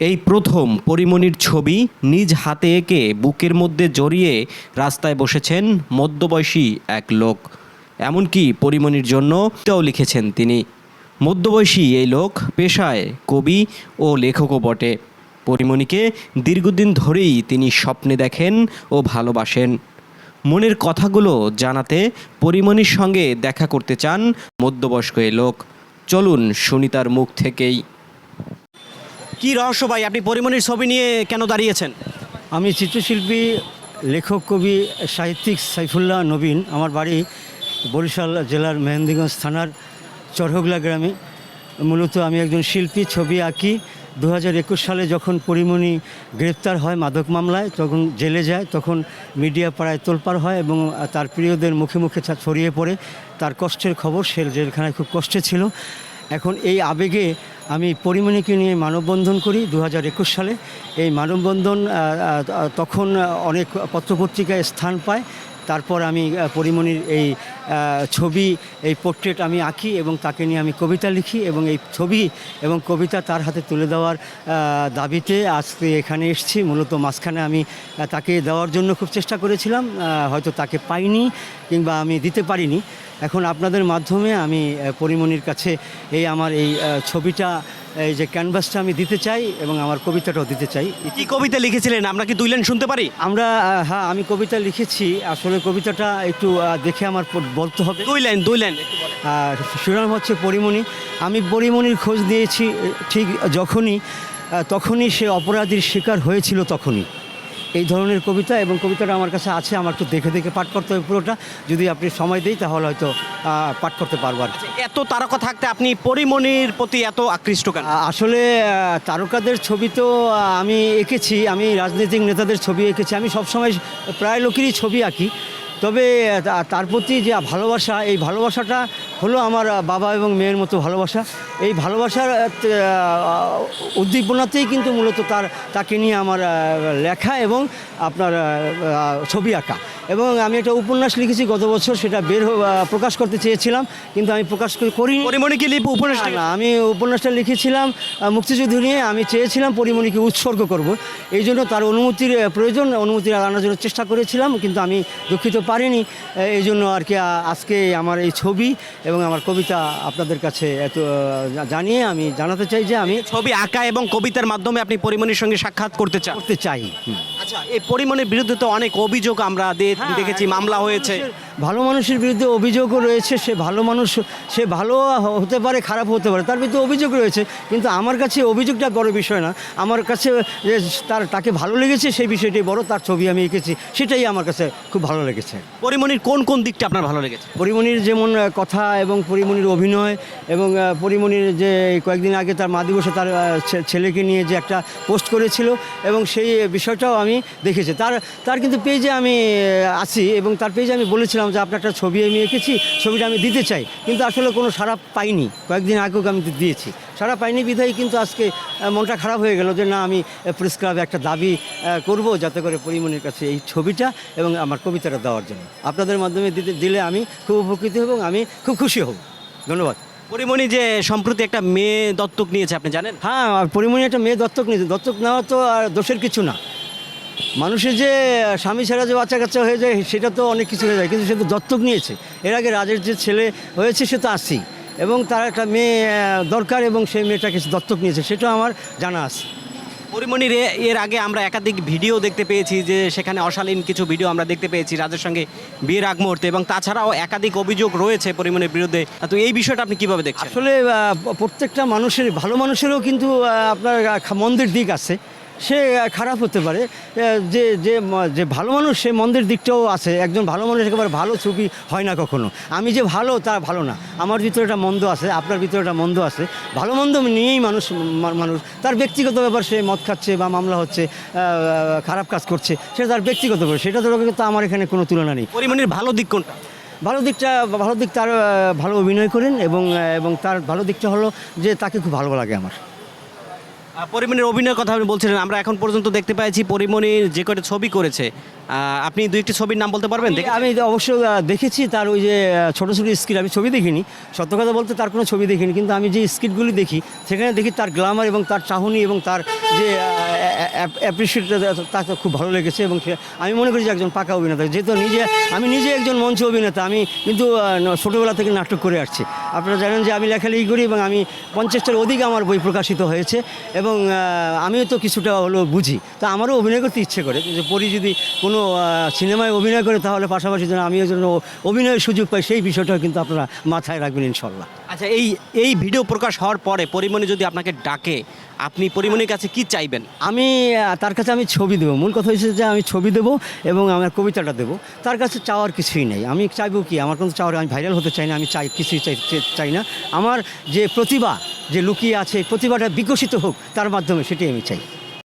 এই প্রথম পরিমণির ছবি নিজ হাতে এঁকে বুকের মধ্যে জড়িয়ে রাস্তায় বসেছেন মধ্যবয়সী এক লোক। এমনকি পরিমণির জন্য তাও লিখেছেন তিনি। মধ্যবয়সী এই লোক পেশায় কবি ও লেখকও বটে। পরিমণিকে দীর্ঘদিন ধরেই তিনি স্বপ্নে দেখেন ও ভালোবাসেন। মনের কথাগুলো জানাতে পরিমণির সঙ্গে দেখা করতে চান মধ্যবয়স্ক এই লোক। চলুন শুনি তার মুখ থেকেই। কি রহস্য ভাই? আপনি পরিমণির ছবি নিয়ে কেন দাঁড়িয়েছেন? আমি চিত্রশিল্পী, লেখক, কবি, সাহিত্যিক সাইফুল্লাহ নবীন। আমার বাড়ি বরিশাল জেলার মেহেন্দিগঞ্জ থানার চরহগলা গ্রামে। মূলত আমি একজন শিল্পী, ছবি আঁকি। দু একুশ সালে যখন পরিমণি গ্রেপ্তার হয় মাদক মামলায়, তখন জেলে যায়, তখন মিডিয়া পাড়ায় তোলপাড় হয় এবং তার প্রিয়দের মুখে মুখে ছড়িয়ে পড়ে। তার কষ্টের খবর সে জেলখানায় খুব কষ্টে ছিল। এখন এই আবেগে আমি পরিমণিকে নিয়ে মানববন্ধন করি দু হাজার একুশ সালে। এই মানববন্ধন তখন অনেক পত্রপত্রিকায় স্থান পায়। তারপর আমি পরিমণির এই ছবি, এই পোর্ট্রেট আমি আঁকি এবং তাকে নিয়ে আমি কবিতা লিখি এবং এই ছবি এবং কবিতা তার হাতে তুলে দেওয়ার দাবিতে আজকে এখানে এসেছি। মূলত মাঝখানে আমি তাকে দেওয়ার জন্য খুব চেষ্টা করেছিলাম হয়তো তাকে পাইনি কিংবা আমি দিতে পারিনি। এখন আপনাদের মাধ্যমে আমি পরিমণির কাছে এই আমার এই ছবিটা এই যে ক্যানভাসটা আমি দিতে চাই এবং আমার কবিতাটাও দিতে চাই। কি কবিতা লিখেছিলেন? আমরা কি দুই লাইন শুনতে পারি? আমরা হ্যাঁ আমি কবিতা লিখেছি। আসলে কবিতাটা একটু দেখে আমার বলতে হবে। দুই লাইন দুই লাইন। আর শিরোনাম হচ্ছে পরিমণি। আমি পরিমণির খোঁজ নিয়েছি এ, ঠিক যখনই তখনই সে অপরাধীর শিকার হয়েছিল তখনই। এই ধরনের কবিতা এবং কবিতাটা আমার কাছে আছে আমার একটু দেখে দেখে পাঠ করতে হবে পুরোটা। যদি আপনি সময় দিই তাহলে হয়তো পাঠ করতে পারব আর কি। এত তারকা থাকতে আপনি পরিমণির প্রতি এত আকৃষ্ট কেন? আসলে তারকাদের ছবি তো আমি এঁকেছি আমি রাজনৈতিক নেতাদের ছবি এঁকেছি আমি সবসময় প্রায় লোকেরই ছবি আঁকি। তবে তার প্রতি যে ভালোবাসা এই ভালোবাসাটা হলো আমার বাবা এবং মেয়ের মতো ভালোবাসা। এই ভালোবাসার উদ্দীপনাতেই কিন্তু মূলত তার তাকে নিয়ে আমার লেখা এবং আপনার ছবি আঁকা। এবং আমি একটা উপন্যাস লিখেছি গত বছর সেটা বের প্রকাশ করতে চেয়েছিলাম কিন্তু আমি প্রকাশ করে- করিনি। পরিমণি কি লিপ উপন্যাস না, না আমি উপন্যাসটা লিখেছিলাম মুক্তিযুদ্ধ নিয়ে। আমি চেয়েছিলাম পরিমণিকে উৎসর্গ করব। এই জন্য তার অনুমতির প্রয়োজন অনুমতি আনার জন্য চেষ্টা করেছিলাম কিন্তু আমি দুঃখিত পারিনি এই জন্য আর কি আজকে আমার এই ছবি এবং আমার কবিতা আপনাদের কাছে এত জানিয়ে আমি জানাতে চাই যে আমি ছবি আঁকা এবং কবিতার মাধ্যমে আপনি পরিমণির সঙ্গে সাক্ষাৎ করতে চান? করতে চাই। আচ্ছা এই পরিমণির বিরুদ্ধে তো অনেক অভিযোগ আমরা হ্যাঁ, দেখেছি মামলা হয়েছে। ভালো মানুষের বিরুদ্ধে অভিযোগও রয়েছে সে ভালো মানুষ সে ভালো হতে পারে খারাপ হতে পারে তার বিরুদ্ধে অভিযোগ রয়েছে কিন্তু আমার কাছে অভিযোগটা বড় বিষয় না। আমার কাছে যে তার তাকে ভালো লেগেছে সেই বিষয়টি বড় তার ছবি আমি এঁকেছি সেটাই আমার কাছে খুব ভালো লেগেছে। পরিমণির কোন কোন দিকটা আপনার ভালো লেগেছে? পরিমণির যেমন কথা এবং পরিমণির অভিনয় এবং পরিমণির যে কয়েকদিন আগে তার মা দিবসে তার ছেলেকে নিয়ে যে একটা পোস্ট করেছিল এবং সেই বিষয়টাও আমি দেখেছি। তার তার কিন্তু পেজে আমি আছি এবং তার পেজে আমি বলেছিলাম যে, আপনার একটা ছবি আমি এঁকেছি, ছবিটা আমি দিতে চাই। কিন্তু আসলে কোনো সারা পাইনি। কয়েকদিন আগেও আমি দিয়েছি। সারা পাইনি বিধায় কিন্তু আজকে মনটা খারাপ হয়ে গেল যে, না, আমি প্রেস ক্লাবে একটা দাবি করব যাতে করে পরিমণির কাছে এই ছবিটা এবং আমার কবিতাটা দেওয়ার জন্য। আপনাদের মাধ্যমে দিতে দিলে আমি খুব উপকৃত হব এবং আমি খুব খুশি হব। ধন্যবাদ। পরিমণি যে সম্প্রতি একটা মেয়ে দত্তক নিয়েছে, আপনি জানেন? হ্যাঁ পরিমণি একটা মেয়ে দত্তক নিয়েছে। দত্তক নেওয়া তো আর দোষের কিছু না। মানুষের যে স্বামী ছাড়া যে বাচ্চা কাচ্চা হয়ে যায়, সেটা তো অনেক কিছু হয়ে যায়। কিন্তু সে তো দত্তক নিয়েছে। এর আগে রাজের যে ছেলে হয়েছে, সে তো আসি। এবং তার একটা মেয়ে দরকার এবং সেই সে দত্তক নিয়েছে। সেটাও আমার জানা আছে। পরিমণির এর আগে আমরা একাধিক ভিডিও দেখতে পেয়েছি যে সেখানে অশালীন কিছু ভিডিও আমরা দেখতে পেয়েছি রাজের সঙ্গে বিয়ের আগ মুহূর্তে এবং তাছাড়াও একাধিক অভিযোগ রয়েছে পরিমণির বিরুদ্ধে। তো এই বিষয়টা আপনি কীভাবে দেখছেন? আসলে প্রত্যেকটা মানুষের, ভালো মানুষেরও কিন্তু আপনার মন্দের দিক আছে। সে খারাপ হতে পারে। যে যে যে ভালো মানুষ সে মন্দের দিকটাও আছে। একজন ভালো মানুষ একেবারে ভালো ছবি হয় না কখনো। আমি যে ভালো তা ভালো না। আমার ভিতরে একটা মন্দ আছে আপনার ভিতরে একটা মন্দ আছে। ভালো মন্দ নিয়েই মানুষ মানুষ। তার ব্যক্তিগত ব্যাপার সে মদ খাচ্ছে বা মামলা হচ্ছে খারাপ কাজ করছে সেটা তার ব্যক্তিগত ব্যাপার। সেটা তো তো আমার এখানে কোনো তুলনা নেই। পরিমাণের ভালো দিক কোনটা? ভালো দিকটা ভালো দিক তার ভালো অভিনয় করেন এবং এবং তার ভালো দিকটা হলো যে তাকে খুব ভালো লাগে আমার। পরিমণির অভিনয়ের কথা আপনি বলছিলেন, আমরা এখন পর্যন্ত দেখতে পেয়েছি পরিমণির যে কয়টা ছবি করেছে। আপনি দুই একটি ছবির নাম বলতে পারবেন? আমি অবশ্য দেখেছি তার ওই যে ছোটো ছোটো স্কিট, আমি ছবি দেখিনি। সত্য কথা বলতে তার কোনো ছবি দেখিনি, কিন্তু আমি যে স্কিটগুলি দেখি, সেখানে দেখি তার গ্লামার এবং তার চাহনি এবং তার যে অ্যাপ্রিসিয়েট তা খুব ভালো লেগেছে এবং আমি মনে করি যে একজন পাকা অভিনেতা, যেহেতু নিজে আমি নিজে একজন মঞ্চ অভিনেতা, আমি কিন্তু ছোটোবেলা থেকে নাটক করে আসছি। আপনারা জানেন যে আমি লেখালেখি করি এবং আমি পঞ্চাশটার অধিক আমার বই প্রকাশিত হয়েছে এবং আহ, আমিও তো কিছুটা হলো বুঝি। তো আমারও অভিনয় করতে ইচ্ছে করে। যে পরি যদি কোনো সিনেমায় অভিনয় করে তাহলে পাশাপাশি যেন আমিও যেন অভিনয়ের সুযোগ পাই সেই বিষয়টাও কিন্তু আপনারা মাথায় রাখবেন ইনশাল্লাহ আচ্ছা এই এই ভিডিও প্রকাশ হওয়ার পরে পরিমণি যদি আপনাকে ডাকে, আপনি পরিমণির কাছে কি চাইবেন? আমি তার কাছে আমি ছবি দেবো। মূল কথা হচ্ছে যে আমি ছবি দেবো এবং আমার কবিতাটা দেবো। তার কাছে চাওয়ার কিছুই নেই। আমি চাইব কি? আমার কোনো চাওয়ার আমি ভাইরাল হতে চাই না, আমি চাই, কিছুই চাই চাই- না। আমার যে প্রতিভা, যে লুকিয়ে আছে, প্রতিভাটা বিকশিত হোক, তার মাধ্যমে সেটাই আমি চাই।